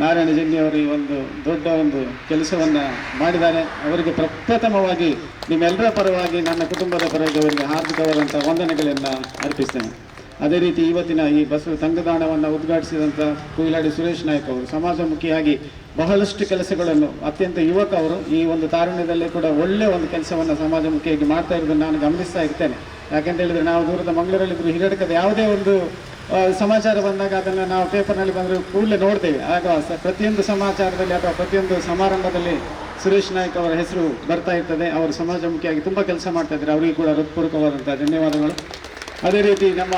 [SPEAKER 9] ನಾರಾಯಣ ಜನ್ನಿ ಅವರು ಈ ಒಂದು ದೊಡ್ಡ ಒಂದು ಕೆಲಸವನ್ನ ಮಾಡಿದ್ದಾರೆ. ಅವರಿಗೆ ಪ್ರಪ್ರಥಮವಾಗಿ ನಿಮ್ಮೆಲ್ಲರ ಪರವಾಗಿ, ನನ್ನ ಕುಟುಂಬದ ಪರವಾಗಿ ಅವರಿಗೆ ಹಾರ್ದಿಕವಾದಂಥ ವಂದನೆಗಳನ್ನು ಅರ್ಪಿಸ್ತೇನೆ. ಅದೇ ರೀತಿ ಇವತ್ತಿನ ಈ ಬಸವ ತಂಗದಾಣವನ್ನು ಉದ್ಘಾಟಿಸಿದಂಥ ಕುಯಿಲಾಡಿ ಸುರೇಶ್ ನಾಯ್ಕ ಅವರು ಸಮಾಜಮುಖಿಯಾಗಿ ಬಹಳಷ್ಟು ಕೆಲಸಗಳನ್ನು ಅತ್ಯಂತ ಯುವಕ ಅವರು ಈ ಒಂದು ತಾರುಣ್ಯದಲ್ಲೇ ಕೂಡ ಒಳ್ಳೆ ಒಂದು ಕೆಲಸವನ್ನು ಸಮಾಜಮುಖಿಯಾಗಿ ಮಾಡ್ತಾ ಇರೋದನ್ನು ನಾನು ಗಮನಿಸ್ತಾ ಇರ್ತೇನೆ. ಯಾಕಂತ ಹೇಳಿದ್ರೆ ನಾವು ದೂರದ ಮಂಗಳೂರಲ್ಲಿದ್ದರೂ ಹಿರಡಕದ ಯಾವುದೇ ಒಂದು ಸಮಾಚಾರ ಬಂದಾಗ ಅದನ್ನು ನಾವು ಪೇಪರ್ನಲ್ಲಿ ಬಂದರೆ ಕೂಡಲೇ ನೋಡ್ತೇವೆ. ಆಗ ಪ್ರತಿಯೊಂದು ಸಮಾಚಾರದಲ್ಲಿ ಅಥವಾ ಪ್ರತಿಯೊಂದು ಸಮಾರಂಭದಲ್ಲಿ ಸುರೇಶ್ ನಾಯ್ಕ್ ಅವರ ಹೆಸರು ಬರ್ತಾ ಇರ್ತದೆ. ಅವರು ಸಮಾಜಮುಖಿಯಾಗಿ ತುಂಬ ಕೆಲಸ ಮಾಡ್ತಾ ಇದ್ದಾರೆ. ಅವರಿಗೆ ಕೂಡ ಹೃತ್ಪೂರ್ವಕವಾದಂಥ ಧನ್ಯವಾದಗಳು. ಅದೇ ರೀತಿ ನಮ್ಮ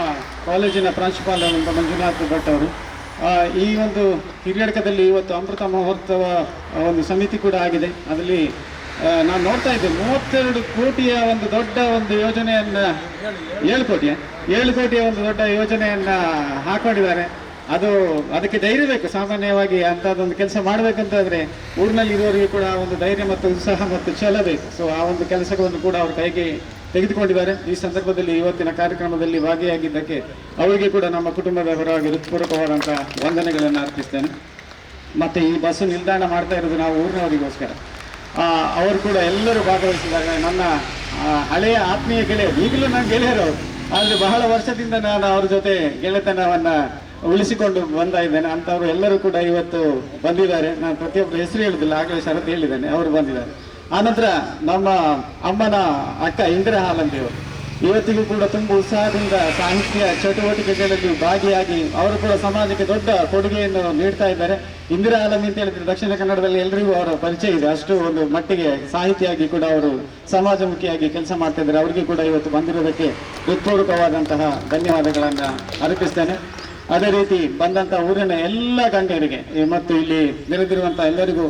[SPEAKER 9] ಕಾಲೇಜಿನ ಪ್ರಾಂಶುಪಾಲ ಮಂಜುನಾಥ್ ಭಟ್ ಅವರು ಈ ಒಂದು ಹಿರಿಯಡ್ಕದಲ್ಲಿ ಇವತ್ತು ಅಮೃತ ಮಹೋತ್ಸವ ಒಂದು ಸಮಿತಿ ಕೂಡ ಆಗಿದೆ. ಅದರಲ್ಲಿ ನಾನು ನೋಡ್ತಾ ಇದ್ದೆ, ಮೂವತ್ತೆರಡು ಕೋಟಿಯ ಒಂದು ದೊಡ್ಡ ಒಂದು ಯೋಜನೆಯನ್ನ, ಏಳು ಕೋಟಿಯ? ಏಳು ಕೋಟಿಯ ಒಂದು ದೊಡ್ಡ ಯೋಜನೆಯನ್ನ ಹಾಕೊಂಡಿದ್ದಾರೆ. ಅದು ಅದಕ್ಕೆ ಧೈರ್ಯ ಬೇಕು, ಸಾಮಾನ್ಯವಾಗಿ ಅಂಥದ್ದೊಂದು ಕೆಲಸ ಮಾಡಬೇಕಂತಾದ್ರೆ ಊರಿನಲ್ಲಿ ಇರೋರಿಗೆ ಕೂಡ ಒಂದು ಧೈರ್ಯ ಮತ್ತು ಉತ್ಸಾಹ ಮತ್ತು ಛಲ ಬೇಕು. ಸೊ ಆ ಒಂದು ಕೆಲಸವನ್ನು ಕೂಡ ಅವ್ರ ಕೈಗೆ ತೆಗೆದುಕೊಂಡಿದ್ದಾರೆ. ಈ ಸಂದರ್ಭದಲ್ಲಿ, ಇವತ್ತಿನ ಕಾರ್ಯಕ್ರಮದಲ್ಲಿ ಭಾಗಿಯಾಗಿದ್ದಕ್ಕೆ ಅವರಿಗೆ ಕೂಡ ನಮ್ಮ ಕುಟುಂಬದ ಪರವಾಗಿ ಹೃತ್ಪೂರ್ವಕವಾದಂಥ ವಂದನೆಗಳನ್ನು ಅರ್ಪಿಸ್ತೇನೆ. ಮತ್ತೆ ಈ ಬಸ್ ನಿಲ್ದಾಣ ಮಾಡ್ತಾ ಇರೋದು ನಾವು ಊರಿನವರಿಗೋಸ್ಕರ. ಅವರು ಕೂಡ ಎಲ್ಲರೂ ಭಾಗವಹಿಸಿದಾಗ ನನ್ನ ಹಳೆಯ ಆತ್ಮೀಯ ಗೆಳೆಯರು ಈಗಲೂ ನನ್ನ ಗೆಳೆಯರು ಆದರೆ ಬಹಳ ವರ್ಷದಿಂದ ನಾನು ಅವ್ರ ಜೊತೆ ಗೆಳೆತನವನ್ನು ಉಳಿಸಿಕೊಂಡು ಬಂದ ಇದ್ದೇನೆ. ಅಂಥವ್ರು ಎಲ್ಲರೂ ಕೂಡ ಇವತ್ತು ಬಂದಿದ್ದಾರೆ. ನಾನು ಪ್ರತಿಯೊಬ್ಬರು ಹೆಸರು ಹೇಳುದಿಲ್ಲ, ಆಗಲೇ ಶರತ್ ಹೇಳಿದ್ದೇನೆ. ಅವರು ಬಂದಿದ್ದಾರೆ. ಆನಂತರ ನಮ್ಮ ಅಮ್ಮನ ಅಕ್ಕ ಇಂದಿರಾ ದೇವರು ಇವತ್ತಿಗೂ ಕೂಡ ತುಂಬ ಉತ್ಸಾಹದಿಂದ ಸಾಹಿತ್ಯ ಚಟುವಟಿಕೆಗಳಲ್ಲಿ ಭಾಗಿಯಾಗಿ ಅವರು ಕೂಡ ಸಮಾಜಕ್ಕೆ ದೊಡ್ಡ ಕೊಡುಗೆಯನ್ನು ನೀಡ್ತಾ ಇದ್ದಾರೆ. ಇಂದಿರಾ ಆಲಮಿ ಅಂತ ಹೇಳಿದ್ರೆ ದಕ್ಷಿಣ ಕನ್ನಡದಲ್ಲಿ ಎಲ್ಲರಿಗೂ ಅವರ ಪರಿಚಯ ಇದೆ. ಅಷ್ಟು ಒಂದು ಮಟ್ಟಿಗೆ ಸಾಹಿತಿಯಾಗಿ ಕೂಡ ಅವರು ಸಮಾಜಮುಖಿಯಾಗಿ ಕೆಲಸ ಮಾಡ್ತಾ ಇದ್ದಾರೆ. ಅವರಿಗೆ ಕೂಡ ಇವತ್ತು ಬಂದಿರೋದಕ್ಕೆ ಹೃತ್ಪೂರ್ವಕವಾದಂತಹ ಧನ್ಯವಾದಗಳನ್ನು ಅರ್ಪಿಸ್ತೇನೆ. ಅದೇ ರೀತಿ ಬಂದಂತಹ ಊರಿನ ಎಲ್ಲ ಗಣ್ಯರಿಗೆ ಮತ್ತು ಇಲ್ಲಿ ನೆರೆದಿರುವಂತಹ ಎಲ್ಲರಿಗೂ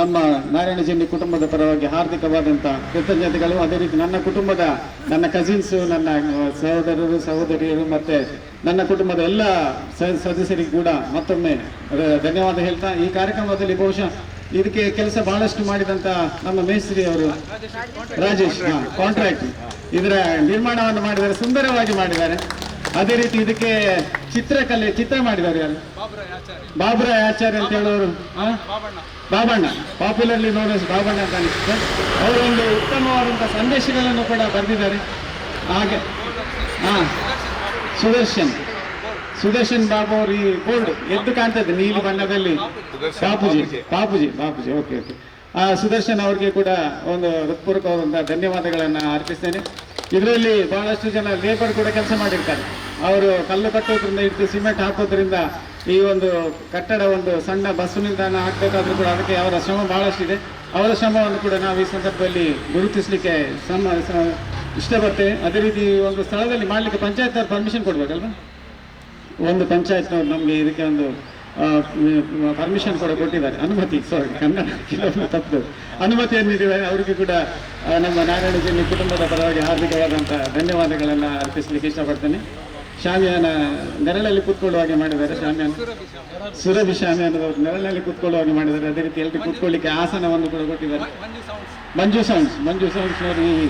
[SPEAKER 9] ನಮ್ಮ ನಾರಾಯಣ ಜನ್ನಿ ಕುಟುಂಬದ ಪರವಾಗಿ ಹಾರ್ದಿಕವಾದಂಥ ಕೃತಜ್ಞತೆಗಳು. ಅದೇ ರೀತಿ ನನ್ನ ಕುಟುಂಬದ ನನ್ನ ಕಸಿನ್ಸು ನನ್ನ ಸಹೋದರರು, ಸಹೋದರಿಯರು ಮತ್ತೆ ನನ್ನ ಕುಟುಂಬದ ಎಲ್ಲ ಸದಸ್ಯರಿಗೂ ಕೂಡ ಮತ್ತೊಮ್ಮೆ ಧನ್ಯವಾದ ಹೇಳ್ತಾ, ಈ ಕಾರ್ಯಕ್ರಮದಲ್ಲಿ ಬಹುಶಃ ಇದಕ್ಕೆ ಕೆಲಸ ಬಹಳಷ್ಟು ಮಾಡಿದಂತ ನಮ್ಮ ಮೇಸ್ತ್ರಿ ಅವರು ರಾಜೇಶ್ ಕಾಂಟ್ರಾಕ್ಟ್ ಇದರ ನಿರ್ಮಾಣವನ್ನು ಮಾಡಿದ್ದಾರೆ, ಸುಂದರವಾಗಿ ಮಾಡಿದ್ದಾರೆ. ಅದೇ ರೀತಿ ಇದಕ್ಕೆ ಚಿತ್ರಕಲೆ ಚಿತ್ರ ಮಾಡಿದ್ದಾರೆ ಅಲ್ಲಿ. ಬಾಬುರಾಯ್ ಆಚಾರ್ಯ ಅಂತ ಹೇಳೋರು? ಬಾಬಣ್ಣ. ಪಾಪ್ಯುಲರ್ಲಿ ನೋನ್ ಬಾಬಣ್ಣ ಅಂತ ಅನಿಸುತ್ತೆ. ಅವರು ಒಂದು ಉತ್ತಮವಾದಂತಹ ಸಂದೇಶಗಳನ್ನು ಕೂಡ ಬರೆದಿದ್ದಾರೆ. ಹಾಗೆ. ಹಾ ಸುದರ್ಶನ್. ಸುದರ್ಶನ್ ಬಾಬು ಅವರು ಈ ಬೋರ್ಡ್ ಎದ್ದು ಕಾಣ್ತದೆ ನೀಲಿ ಬಣ್ಣದಲ್ಲಿ. ಬಾಪುಜಿ. ಬಾಪುಜಿ. ಬಾಪುಜಿ ಓಕೆ ಓಕೆ ಆ ಸುದರ್ಶನ್ ಅವರಿಗೆ ಕೂಡ ಒಂದು ಹೃತ್ಪೂರ್ವಕವಾದಂತಹ ಧನ್ಯವಾದಗಳನ್ನು ಅರ್ಪಿಸ್ತೇನೆ. ಇದರಲ್ಲಿ ಬಹಳಷ್ಟು ಜನ ಲೇಬರ್ ಕೂಡ ಕೆಲಸ ಮಾಡಿರ್ತಾರೆ. ಅವರು ಕಲ್ಲು ಕಟ್ಟೋದ್ರಿಂದ ಹಿಡಿದು ಸಿಮೆಂಟ್ ಹಾಕೋದ್ರಿಂದ ಈ ಒಂದು ಕಟ್ಟಡ ಒಂದು ಸಣ್ಣ ಬಸ್ ನಿಲ್ದಾಣ ಹಾಕಬೇಕಾದ್ರೂ ಕೂಡ ಅದಕ್ಕೆ ಅವರ ಶ್ರಮ ಬಹಳಷ್ಟಿದೆ. ಅವರ ಶ್ರಮವನ್ನು ಕೂಡ ನಾವು ಈ ಸಂದರ್ಭದಲ್ಲಿ ಗುರುತಿಸಲಿಕ್ಕೆ ಸಮ ಇಷ್ಟಪಡ್ತೇವೆ. ಅದೇ ರೀತಿ ಒಂದು ಸ್ಥಳದಲ್ಲಿ ಮಾಡಲಿಕ್ಕೆ ಪಂಚಾಯತ್ ಅವ್ರು ಪರ್ಮಿಷನ್ ಕೊಡಬೇಕಲ್ವ? ಒಂದು ಪಂಚಾಯತ್ನವ್ರು ನಮಗೆ ಇದಕ್ಕೆ ಒಂದು ಪರ್ಮಿಷನ್ ಕೂಡ ಕೊಟ್ಟಿದ್ದಾರೆ. ಅನುಮತಿ ಸಾರಿ ಕನ್ನಡ ತಪ್ಪು. ಅನುಮತಿಯನ್ನು ನೀಡಿದ್ದಾರೆ ಅವರಿಗೆ ಕೂಡ ನಮ್ಮ ನಾರಾಯಣ ಜಿಲ್ಲೆ ಕುಟುಂಬದ ಪರವಾಗಿ ಹಾರ್ದಿಕವಾದಂಥ ಧನ್ಯವಾದಗಳನ್ನು ಅರ್ಪಿಸಲಿಕ್ಕೆ ಇಷ್ಟಪಡ್ತೇನೆ. ಶಾಮಿಯಾನ ನೆರಳಲ್ಲಿ ಕೂತ್ಕೊಳ್ಳುವ ಹಾಗೆ ಮಾಡಿದ್ದಾರೆ, ಶಾಮಿಯಾನ. ಸುರಭಿ ಶಾಮಿಯಾನದವರು ನೆರಳಲ್ಲಿ ಕೂತ್ಕೊಳ್ಳುವ ಹಾಗೆ ಮಾಡಿದ್ದಾರೆ. ಅದೇ ರೀತಿ ಎಲ್ಲರಿಗೂ ಕೂತ್ಕೊಳ್ಳಿಕ್ಕೆ ಆಸನವನ್ನು ಕೂಡ ಕೊಟ್ಟಿದ್ದಾರೆ. ಮಂಜು ಸೌಂಡ್ಸ್ ಮಂಜು ಸೌಂಡ್ಸ್ ಅವರು ಈ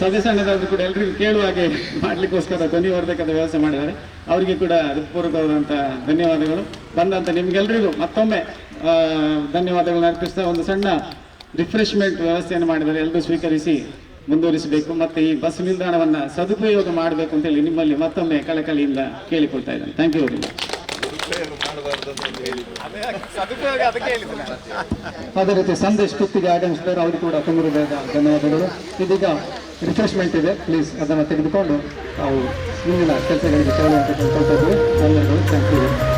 [SPEAKER 9] ಸದಸ್ಯನದಾದ್ರು ಕೂಡ ಎಲ್ರಿಗೂ ಕೇಳುವ ಹಾಗೆ ಮಾಡಲಿಕ್ಕೋಸ್ಕರ ಧ್ವನಿವರ್ಧಕದ ವ್ಯವಸ್ಥೆ ಮಾಡಿದ್ದಾರೆ. ಅವರಿಗೆ ಕೂಡ ಹೃತ್ಪೂರ್ವಕವಾದಂಥ ಧನ್ಯವಾದಗಳು. ಬಂದಂಥ ನಿಮಗೆಲ್ಲರಿಗೂ ಮತ್ತೊಮ್ಮೆ ಧನ್ಯವಾದಗಳನ್ನ ಅರ್ಪಿಸ್ತಾ ಒಂದು ಸಣ್ಣ ರಿಫ್ರೆಶ್ಮೆಂಟ್ ವ್ಯವಸ್ಥೆಯನ್ನು ಮಾಡಿದರೆ ಎಲ್ಲರೂ ಸ್ವೀಕರಿಸಿ ಮುಂದುವರಿಸಬೇಕು ಮತ್ತು ಈ ಬಸ್ ನಿಲ್ದಾಣವನ್ನು ಸದುಪಯೋಗ ಮಾಡಬೇಕು ಅಂತೇಳಿ ನಿಮ್ಮಲ್ಲಿ ಮತ್ತೊಮ್ಮೆ ಕಳಕಳಿಯಿಂದ ಕೇಳಿಕೊಳ್ತಾ ಇದ್ದೇನೆ. ಥ್ಯಾಂಕ್ ಯು ವೆರಿ ಮಚ್ ಅದೇ ರೀತಿ ಸಂದೇಶ್ ಕುತ್ತಿಗೆ ಆಗಮಿಸಿದವರು ಅವರು ಕೂಡ ತುಂಬ ಧನ್ಯವಾದಗಳು. ಇದೀಗ ರಿಫ್ರೆಶ್ಮೆಂಟ್ ಇದೆ. ಪ್ಲೀಸ್ ಅದನ್ನು ತೆಗೆದುಕೊಂಡು ನಾವು ಮುಂದಿನ ಕೆಲಸಗಳಿಗೆ ತೆರಳುವಂತೆ ಕೇಳ್ಕೊಳ್ತಾ ಇದ್ದೀವಿ. ಎಲ್ಲರಿಗೂ ಥ್ಯಾಂಕ್